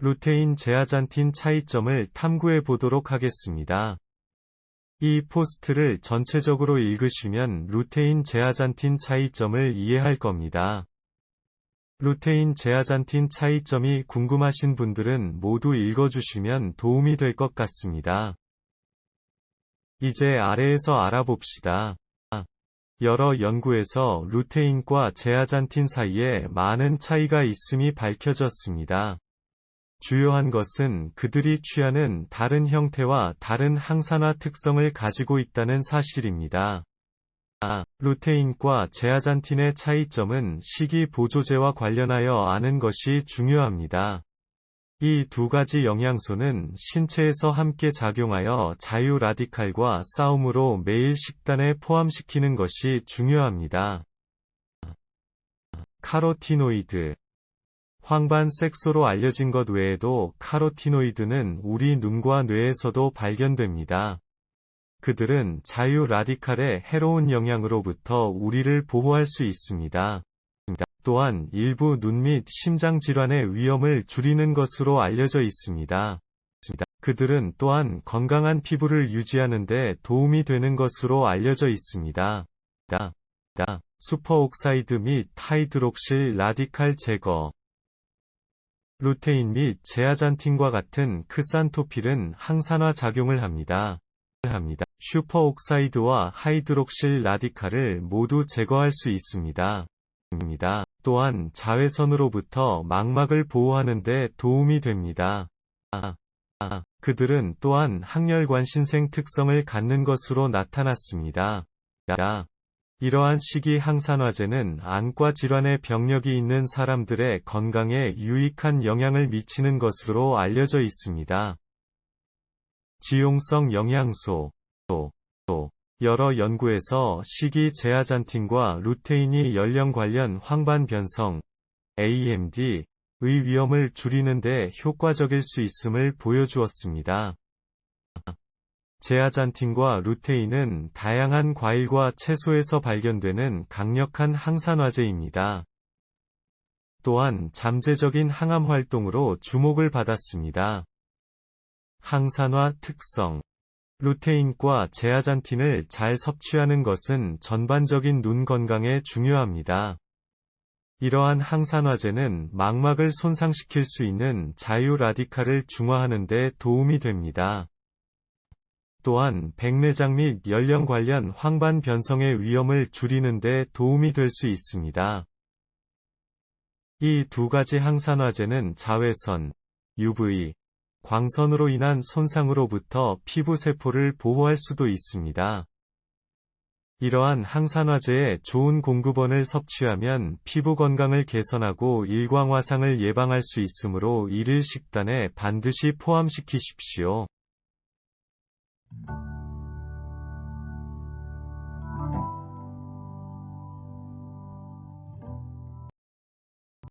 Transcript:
루테인 제아잔틴 차이점을 탐구해 보도록 하겠습니다. 이 포스트를 전체적으로 읽으시면 루테인 제아잔틴 차이점을 이해할 겁니다. 루테인 제아잔틴 차이점이 궁금하신 분들은 모두 읽어주시면 도움이 될 것 같습니다. 이제 아래에서 알아봅시다. 여러 연구에서 루테인과 제아잔틴 사이에 많은 차이가 있음이 밝혀졌습니다. 주요한 것은 그들이 취하는 다른 형태와 다른 항산화 특성을 가지고 있다는 사실입니다. 아, 루테인과 제아잔틴의 차이점은 식이 보조제와 관련하여 아는 것이 중요합니다. 이 두 가지 영양소는 신체에서 함께 작용하여 자유 라디칼과 싸움으로 매일 식단에 포함시키는 것이 중요합니다. 카로티노이드 황반 색소로 알려진 것 외에도 카로티노이드는 우리 눈과 뇌에서도 발견됩니다. 그들은 자유 라디칼의 해로운 영향으로부터 우리를 보호할 수 있습니다. 또한 일부 눈 및 심장 질환의 위험을 줄이는 것으로 알려져 있습니다. 그들은 또한 건강한 피부를 유지하는 데 도움이 되는 것으로 알려져 있습니다. 슈퍼옥사이드 및 하이드록실 라디칼 제거 루테인 및 제아잔틴과 같은 크산토필은 항산화 작용을 합니다. 합니다. 슈퍼옥사이드와 하이드록실 라디칼을 모두 제거할 수 있습니다. 입니다. 또한 자외선으로부터 망막을 보호하는 데 도움이 됩니다. 아, 아, 그들은 또한 항열관 신생 특성을 갖는 것으로 나타났습니다. 야, 이러한 식이 항산화제는 안과 질환의 병력이 있는 사람들의 건강에 유익한 영향을 미치는 것으로 알려져 있습니다. 지용성 영양소 여러 연구에서 식이 제아잔틴과 루테인이 연령 관련 황반 변성 AMD의 위험을 줄이는 데 효과적일 수 있음을 보여주었습니다. 제아잔틴과 루테인은 다양한 과일과 채소에서 발견되는 강력한 항산화제입니다. 또한 잠재적인 항암 활동으로 주목을 받았습니다. 항산화 특성 루테인과 제아잔틴을 잘 섭취하는 것은 전반적인 눈 건강에 중요합니다. 이러한 항산화제는 망막을 손상시킬 수 있는 자유 라디칼을 중화하는 데 도움이 됩니다. 또한 백내장 및 연령 관련 황반 변성의 위험을 줄이는 데 도움이 될 수 있습니다. 이 두 가지 항산화제는 자외선, UV, 광선으로 인한 손상으로부터 피부 세포를 보호할 수도 있습니다. 이러한 항산화제의 좋은 공급원을 섭취하면 피부 건강을 개선하고 일광화상을 예방할 수 있으므로 이를 식단에 반드시 포함시키십시오. Thank you.